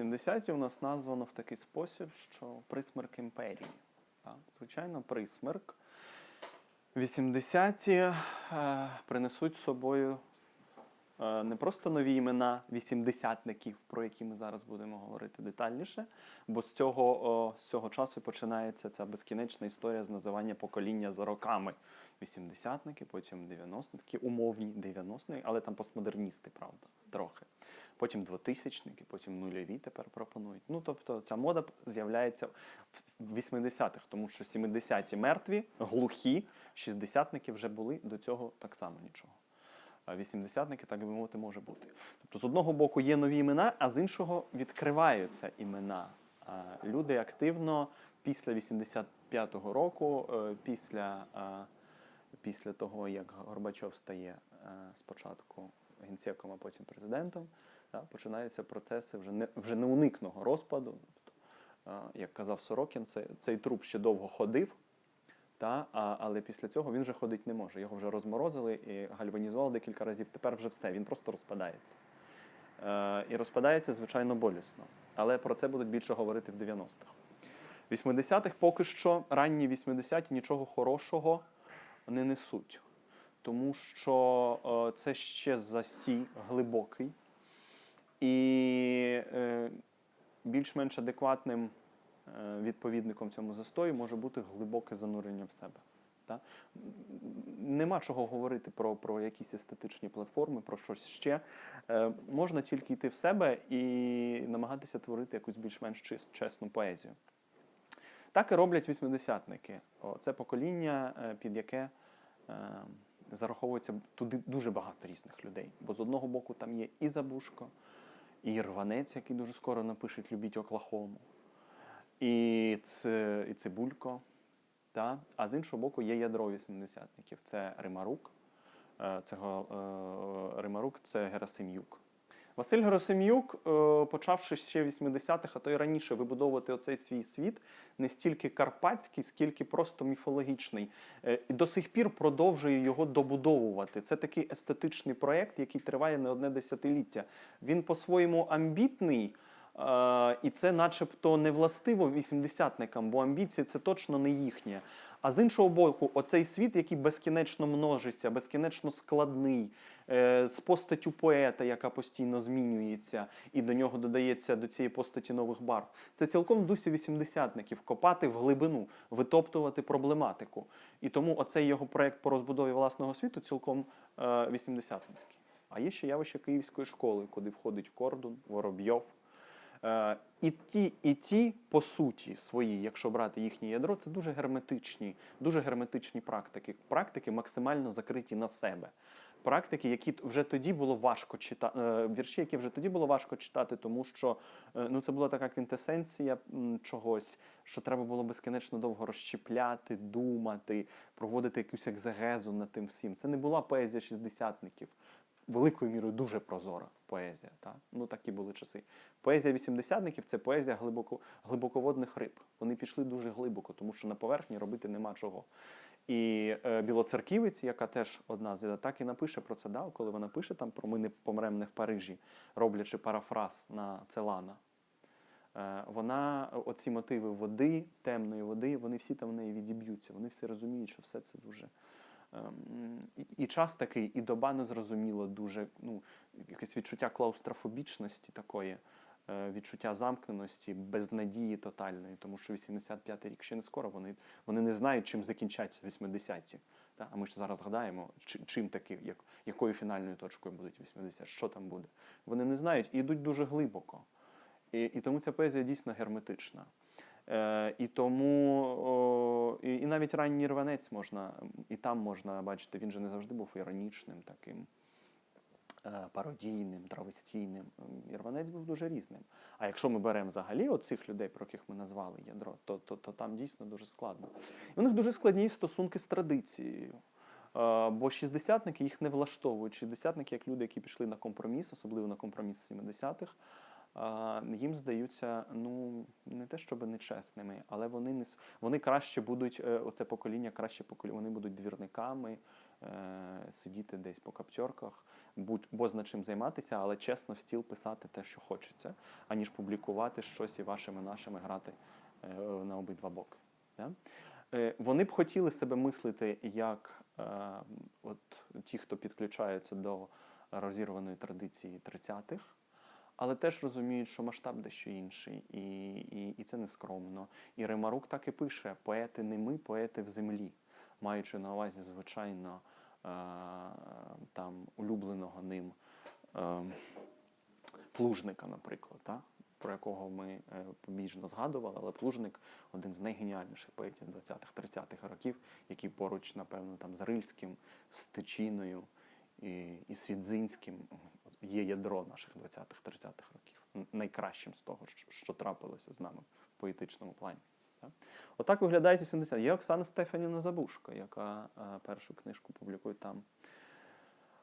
80-ті у нас названо в такий спосіб, що присмерк імперії. Звичайно, присмерк. 80-ті е, принесуть з собою е, не просто нові імена вісімдесятників, про які ми зараз будемо говорити детальніше, бо з цього, з цього часу починається ця безкінечна історія з називання покоління за роками. Вісімдесятники, потім дев'яностники, умовні дев'яностники, але там постмодерністи, правда, трохи. Потім двотисячники, потім нульові тепер пропонують. Ну, тобто ця мода з'являється в 80-х, тому що 70-ті мертві, глухі, 60-ники вже були до цього так само нічого. А 80-ники, так би мовити, може бути. Тобто, з одного боку є нові імена, а з іншого відкриваються імена. Люди активно після 85-го року, е, після, е, після того, як Горбачов стає е, спочатку генсеком, а потім президентом, починаються процеси вже, не, вже неуникного розпаду. Тобто, е, як казав Сорокін, це, цей труп ще довго ходив, та, а, але після цього він вже ходити не може. Його вже розморозили і гальванізували декілька разів. Тепер вже все, він просто розпадається. Е, і розпадається, звичайно, болісно. Але про це будуть більше говорити в 90-х. В 80-х поки що ранні 80-ті нічого хорошого не несуть. Тому що е, це ще застій глибокий. І е, більш-менш адекватним е, відповідником цьому застою може бути глибоке занурення в себе. Та? Нема чого говорити про, про якісь естетичні платформи, про щось ще. Е, можна тільки йти в себе і намагатися творити якусь більш-менш чесну поезію. Так і роблять вісьмидесятники. Це покоління, е, під яке е, зараховується туди дуже багато різних людей. Бо з одного боку там є і Забушко, і Рванець, який дуже скоро напише Любіть Оклахому, і, Ц, і Цибулько. Та? А з іншого боку, є ядро вісімдесятників. Це Римарук, це е, Римарук, це Герасим'юк. Василь Герасим'юк, е, почавши ще в 80-х, а то й раніше вибудовувати оцей свій світ, не стільки карпатський, скільки просто міфологічний. Е, І до сих пір продовжує його добудовувати. Це такий естетичний проєкт, який триває не одне десятиліття. Він по-своєму амбітний. Е, І це начебто не властиво вісімдесятникам, бо амбіції це точно не їхнє. А з іншого боку, оцей світ, який безкінечно множиться, безкінечно складний, е, з постаттю поета, яка постійно змінюється, і до нього додається до цієї постаті нових барв. Це цілком дусі вісімдесятників копати в глибину, витоптувати проблематику. І тому оцей його проект по розбудові власного світу цілком е, вісімдесятницький. А є ще явище Київської школи, куди входить Кордун, Воробйов. Е, І ті, і ті, по суті, свої, якщо брати їхнє ядро, це дуже герметичні, дуже герметичні практики. Практики максимально закриті на себе. Практики, які вже тоді було важко читати, вірші, які вже тоді було важко читати, тому що е, ну, це була така квінтесенція чогось, що треба було безкінечно довго розщепляти, думати, проводити якусь екзегезу над тим всім. Це не була поезія шістдесятників великою мірою дуже прозора поезія. Та? Ну такі були часи. Поезія вісімдесятників це поезія глибоко, глибоководних риб. Вони пішли дуже глибоко, тому що на поверхні робити нема чого. І е, Білоцерківець, яка теж одна з так і напише про це, да, коли вона пише там про ми не помрем не в Парижі, роблячи парафраз на Целана. Е, вона оці мотиви води, темної води, вони всі там в неї відіб'ються. Вони всі розуміють, що все це дуже. Ем, І, час такий, і доба незрозуміло дуже, ну, якесь відчуття клаустрофобічності такої, е, відчуття замкненості, безнадії тотальної, тому що 85-й рік ще не скоро, вони, вони не знають, чим закінчаться 80-ті. Та? А ми ж зараз згадаємо, чим таки, як, якою фінальною точкою будуть 80, що там буде. Вони не знають і йдуть дуже глибоко. І, і тому ця поезія дійсно герметична. Е, і тому і, і навіть ранній рванець можна, і там можна бачити, він же не завжди був іронічним, таким е, пародійним, травестійним. І рванець був дуже різним. А якщо ми беремо взагалі оцих людей, про яких ми назвали ядро, то, то, то там дійсно дуже складно. І у них дуже складні стосунки з традицією. Е, Бо шістдесятники їх не влаштовують. Шістдесятники, як люди, які пішли на компроміс, особливо на компроміс 70-х, а, їм здаються ну не те, щоб нечесними, але вони не вони краще будуть. е, Оце покоління краще покоління. Вони будуть двірниками, е, сидіти десь по каптьорках, будь бо чим займатися, але чесно в стіл писати те, що хочеться, аніж публікувати щось і вашими нашими грати е, на обидва боки. Да? Вони б хотіли себе мислити як от ті, хто підключаються до розірваної традиції 30-х, але теж розуміють, що масштаб дещо інший, і, і, і це не скромно. І Ремарук так і пише: поети не ми, поети в землі, маючи на увазі, звичайно, е, там улюбленого ним е, плужника, наприклад. Та? Про якого ми е, побіжно згадували, але Плужник один з найгеніальніших поетів 20-30-х років, який поруч, напевно, там з Рильським, з Тичиною і, і Свідзинським є ядро наших 20-30-х років, найкращим з того, що, трапилося з нами в поетичному плані. Так? Отак виглядають 80. Є Оксана Стефанівна Забушко, яка е, першу книжку публікує там.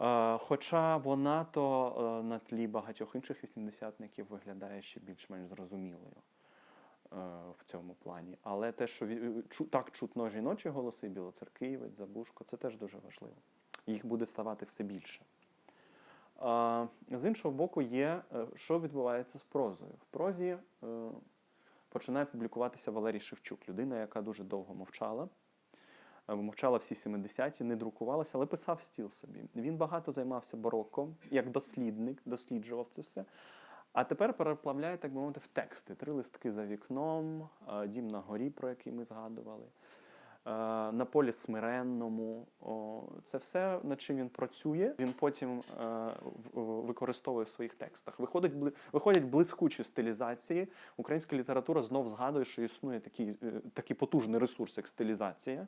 Е, Хоча вона то е, на тлі багатьох інших вісімдесятників виглядає ще більш-менш зрозумілою в цьому плані. Але те, що так чутно жіночі голоси, Білоцерківець, Забушко, це теж дуже важливо. Їх буде ставати все більше. З іншого боку, є, е, що відбувається з прозою. В прозі е, починає публікуватися Валерій Шевчук, людина, яка дуже довго мовчала. Е, Мовчала всі 70-ті, не друкувалася, але писав стіл собі. Він багато займався бароком, як дослідник, досліджував це все. А тепер переплавляє, так би мовити, в тексти. Три листки за вікном, дім на горі, про який ми згадували. Е, На полі смиренному. Це все, над чим він працює. Він потім е, використовує в своїх текстах. Виходить, виходять блискучі стилізації. Українська література знов згадує, що існує такий, е, такий потужний ресурс, як стилізація.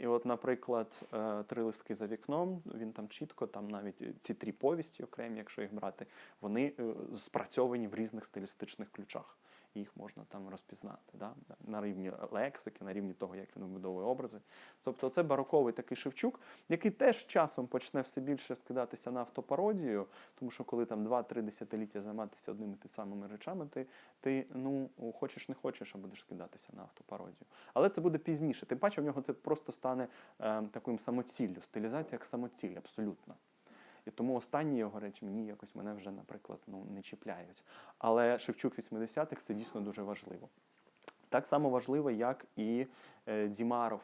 І от, наприклад, три листки за вікном, він там чітко, там навіть ці три повісті окремі, якщо їх брати, вони спрацьовані в різних стилістичних ключах. Їх можна там розпізнати да? на рівні лексики, на рівні того, як він вибудовує образи. Тобто, це бароковий такий Шевчук, який теж часом почне все більше скидатися на автопародію, тому що коли там 2-3 десятиліття займатися одними тими самими речами, ти, ти ну хочеш не хочеш, а будеш скидатися на автопародію. Але це буде пізніше. Тим паче в нього це просто стане е, таким самоціллю, стилізація як самоціль, абсолютно. І тому останні його речі мені якось мене вже, наприклад, ну, не чіпляють. Але Шевчук 80-х це дійсно дуже важливо. Так само важливо, як і е, Дімаров,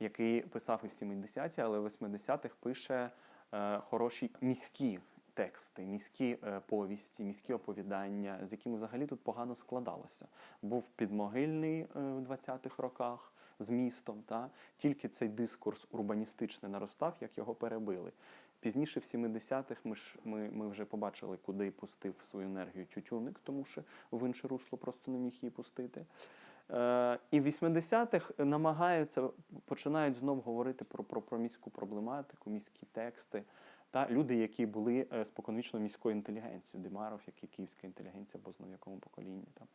який писав і в 70-ті, але в 80-х пише е, хороші міські тексти, міські е, повісті, міські оповідання, з якими взагалі тут погано складалося. Був підмогильний е, в 20-х роках з містом, та тільки цей дискурс урбаністичний наростав, як його перебили. Пізніше, в 70-х, ми ж ми, ми вже побачили, куди пустив свою енергію тютюник, тому що в інше русло просто не міг її пустити. Е, і в 80-х намагаються, починають знов говорити про, про, про міську проблематику, міські тексти. Та люди, які були е, споконвічно міською інтелігенцією, Димаров, як і київська інтелігенція, бо знов якому поколінні там.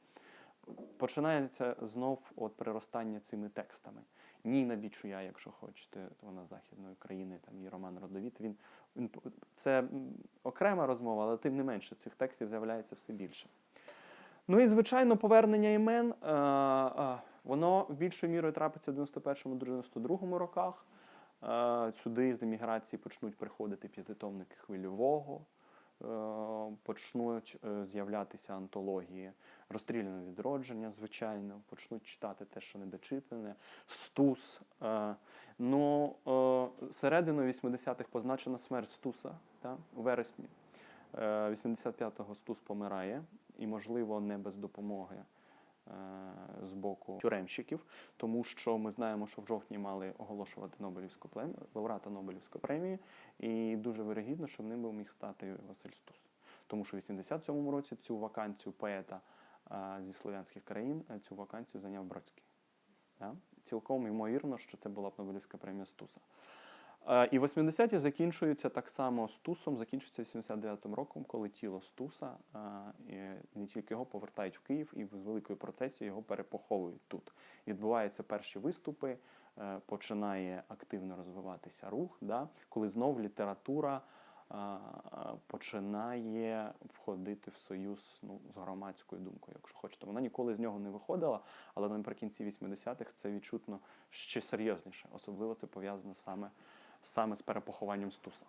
Починається знов от приростання цими текстами. Ніна Бічуя, якщо хочете, вона західної країни, там її Роман Родовіт. Він, він це окрема розмова, але тим не менше цих текстів з'являється все більше. Ну і звичайно, повернення імен, е, е, воно більшою мірою трапиться в 91-92 роках. Е, Сюди з еміграції почнуть приходити п'ятитомники хвильового, почнуть е, з'являтися антології розстріляне відродження, звичайно, почнуть читати те, що недочитане, Стус. Е, Ну, середину серединою 80-х позначена смерть Стуса та, у вересні. Е, 85-го Стус помирає, і, можливо, не без допомоги е, з боку тюремщиків, тому що ми знаємо, що в жовтні мали оголошувати Нобелівську премію, лауреата Нобелівської премії, і дуже вирогідно, що ним би міг стати Василь Стус. Тому що в 87-му році цю вакансію поета е, зі слов'янських країн, е, цю вакансію зайняв Бродський. Цілком ймовірно, що це була б Нобелівська премія Стуса. І 80-ті закінчуються так само Стусом, закінчується 89-м роком, коли тіло Стуса, не тільки його повертають в Київ, і з великою процесією його перепоховують тут. Відбуваються перші виступи, е, починає активно розвиватися рух, да? коли знов література починає входити в союз ну, з громадською думкою, якщо хочете. Вона ніколи з нього не виходила, але наприкінці 80-х це відчутно ще серйозніше. Особливо це пов'язано саме саме з перепохованням стуса.